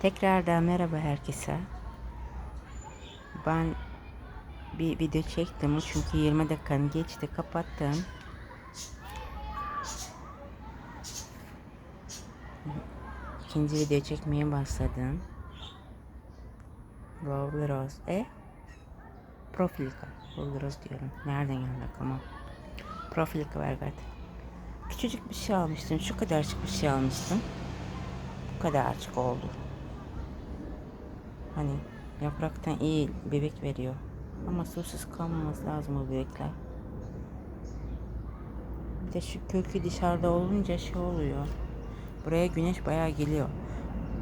Tekrardan merhaba herkese. Ben bir video çektim çünkü 20 dakikanı geçti kapattım. İkinci video çekmeye başladım. Rose. E? Profilka. Rose diyorum. Nereden geldi ama? Profilka Vergat. Küçücük bir şey almıştım. Şu kadarcık bir şey almıştım. Bu kadar açık oldu. Hani yapraktan iyi bebek veriyor. Ama susuz kalmaması lazım o bebekler. Bir de şu kökü dışarıda olunca şey oluyor. Buraya güneş bayağı geliyor.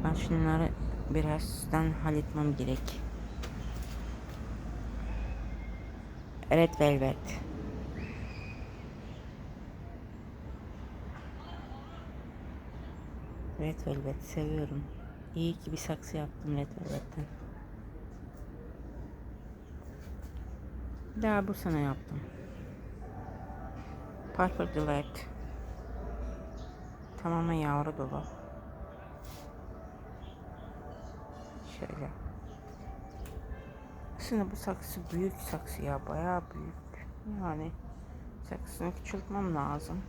Ben şunları birazdan halletmem gerek. Evet Velvet. Red Velvet seviyorum. İyi ki bir saksı yaptım Red Velvet'ten. Daha bu sana yaptım. Purple Delight. Tamamen yavru dolu. Şöyle. Aslında bu saksı büyük saksı ya. Bayağı büyük. Yani saksını küçültmem lazım.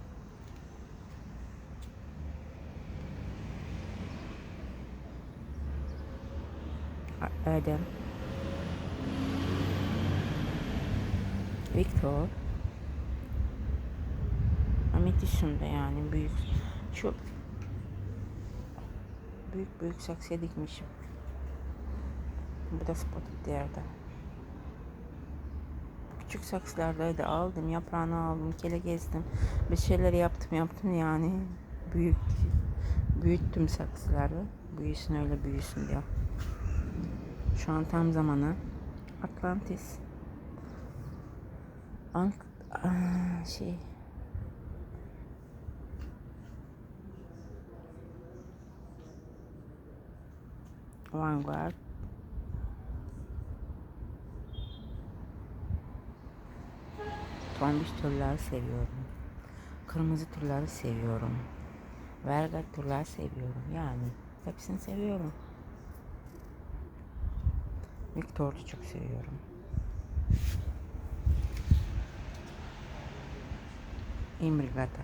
Adam. Victor. Ahmet dışında yani büyük. Şu büyük büyük saksıya dikmişim. Bu da spotted yerde. Küçük saksılardaydı aldım yaprağını aldım kele gezdim bir şeyler yaptım yaptım yani büyük büyüttüm saksıları büyüsün öyle büyüsün diyor. Şu an tam zamanı. Atlantis. Ank Aa, şey Vanguard Tombiş türleri seviyorum. Kırmızı türleri seviyorum. Verga türleri seviyorum. Yani hepsini seviyorum. Victor'u çok seviyorum. Imbrigata.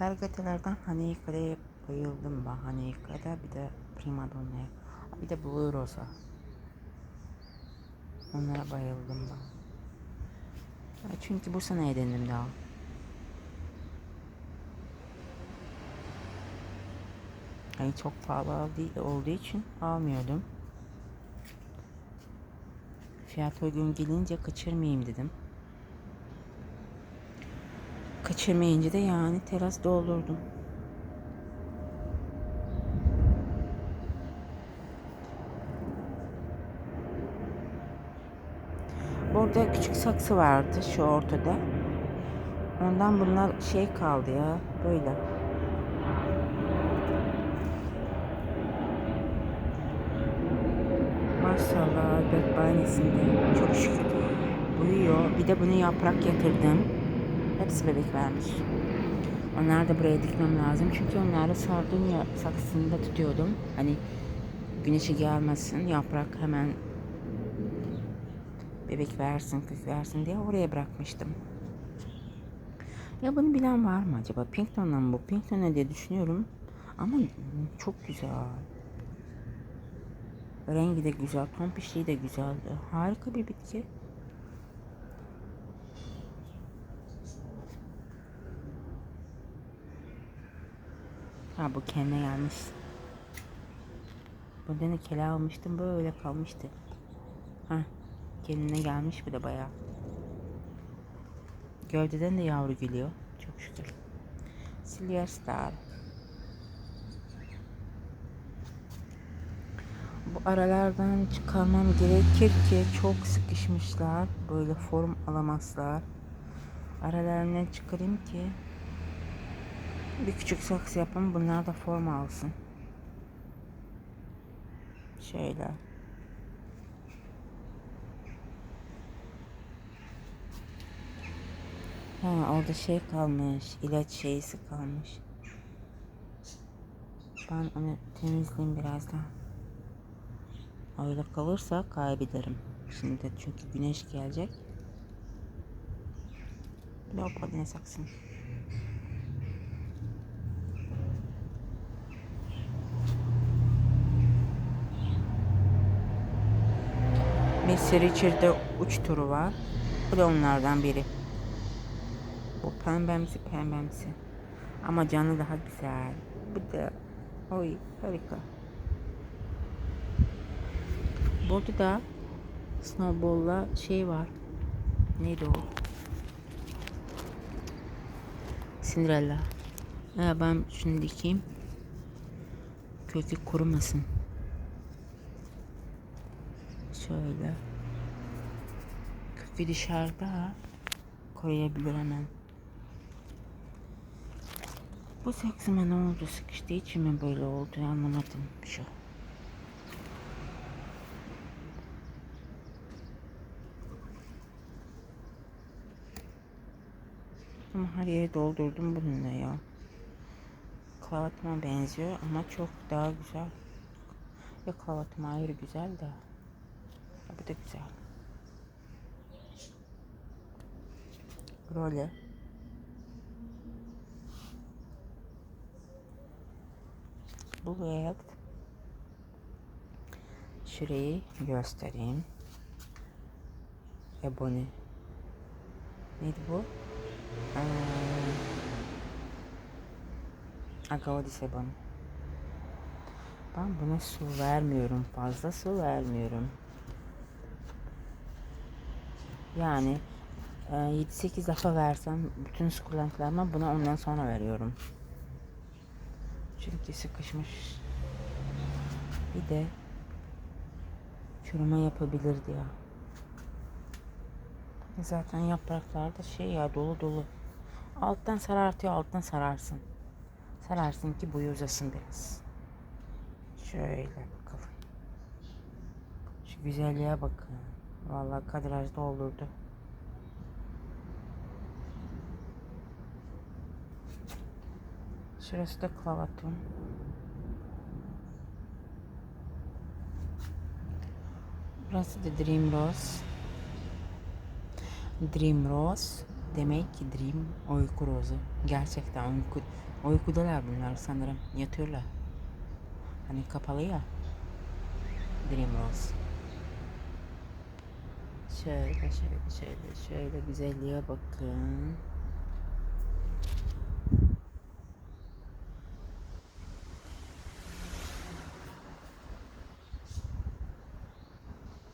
Vergatalardan Hanika'ya bayıldım ben. Hanika'da bir de Prima Donna'ya. Bir de Blue Rosa. Onlara bayıldım ben. Çünkü bu sene edindim daha. Yani çok pahalı olduğu için almıyordum. Fiyat uygun gelince kaçırmayayım dedim. Kaçırmayınca da yani teras doldurdum. Burada küçük saksı vardı şu ortada. Ondan bunlar şey kaldı ya böyle. Maşallah Albert bahanesinde çok şükür uyuyor. Bir de bunu yaprak yatırdım. Hepsi bebek vermiş. Onları da buraya dikmem lazım. Çünkü onları sardunya saksısında tutuyordum. Hani güneşi gelmesin. Yaprak hemen bebek versin, kız versin diye oraya bırakmıştım. Ya bunu bilen var mı acaba? Pinkton'dan bu? Pinkton ne diye düşünüyorum. Ama çok güzel. Rengi de güzel, tompişliği de güzeldi. Harika bir bitki. Ha bu kendine gelmiş. Bu ne kele almıştım böyle kalmıştı. Ha kendine gelmiş bir de bayağı. Gövdeden de yavru geliyor. Çok şükür. Silver Star. Bu aralardan çıkarmam gerekir ki çok sıkışmışlar. Böyle form alamazlar. Aralarından çıkarayım ki bir küçük saksı yapayım. Bunlar da form alsın. Şöyle. Ha orada şey kalmış. ilaç şeysi kalmış. Ben onu temizleyeyim birazdan. Öyle kalırsa kaybederim. Şimdi çünkü güneş gelecek. Leopold ne saksın. Messi Richard'da uç turu var. Bu da onlardan biri. Bu pembemsi pembemsi. Ama canı daha güzel. Bu da oy harika. Burada da snowball'la şey var. Neydi o? Cinderella. Ha, ben şunu dikeyim. Kökü kurumasın. Şöyle. Kökü dışarıda koyabilir hemen. Bu saksıma ne oldu? Sıkıştığı için mi böyle oldu anlamadım. Şu. Ama her yeri doldurdum bununla ya. Klavatıma benziyor ama çok daha güzel. Ya klavatım ayrı güzel de. Ya bu da güzel. Role. Bu evet. Şurayı göstereyim. Ebony. Neydi bu? Ee, Agavadi Sebon. Ben buna su vermiyorum. Fazla su vermiyorum. Yani e, 7-8 defa versem bütün sukulentlerime buna ondan sonra veriyorum. Çünkü sıkışmış. Bir de çürüme yapabilirdi ya. Zaten yapraklarda şey ya dolu dolu. Alttan sarartıyor, alttan sararsın. Sararsın ki boyu uzasın biraz. Şöyle bakalım. Şu güzelliğe bakın. Vallahi kadraj doldurdu. Şurası da klavatım. Burası da Dream Rose. Dream Rose demek ki Dream uyku rozu. Gerçekten uyku, uykudalar bunlar sanırım. Yatıyorlar. Hani kapalı ya. Dream Rose. Şöyle şöyle şöyle şöyle güzelliğe bakın.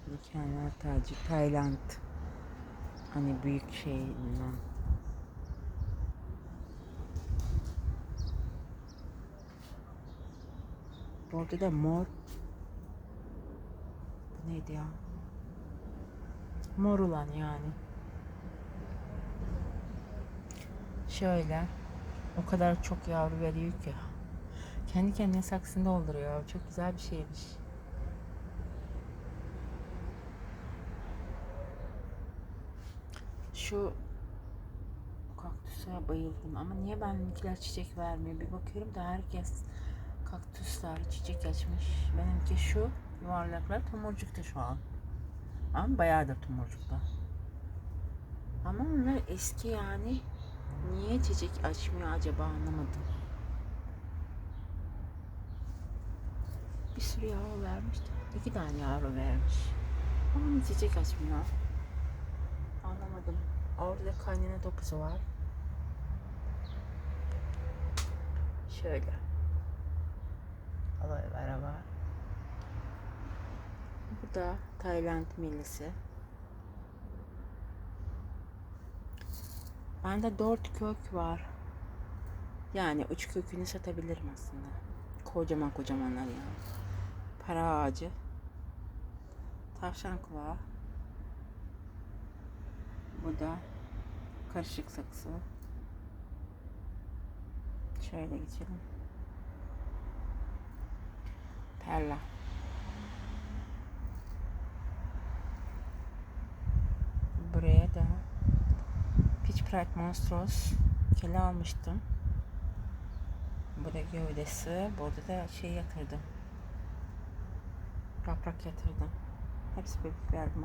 Mükemmel tacı Tayland. Hani büyük şeyinden. Orada da mor. Bu neydi ya? Mor olan yani. Şöyle. O kadar çok yavru veriyor ki. Kendi kendine saksını dolduruyor. Çok güzel bir şeymiş. Şu kaktüse bayıldım ama niye benimkiler çiçek vermiyor? Bir bakıyorum da herkes kaktüsler çiçek açmış. Benimki şu yuvarlaklar tomurcukta şu an. Ama bayağı da tomurcukta. Ama onlar eski yani. Niye çiçek açmıyor acaba anlamadım. Bir sürü yavru vermişti. İki tane yavru vermiş. Ama çiçek açmıyor? Orada kaynana dokusu var. Şöyle. Vera var. Bu da Tayland millisi. Bende dört kök var. Yani üç kökünü satabilirim aslında. Kocaman kocamanlar yani. Para ağacı. Tavşan kulağı. Bu da karışık saksı. Şöyle geçelim. Perla. Buraya da Pitch Pride Monstrous kele almıştım. Burada gövdesi. Burada da şey yatırdım. Yaprak yatırdım. Hepsi bebek verdim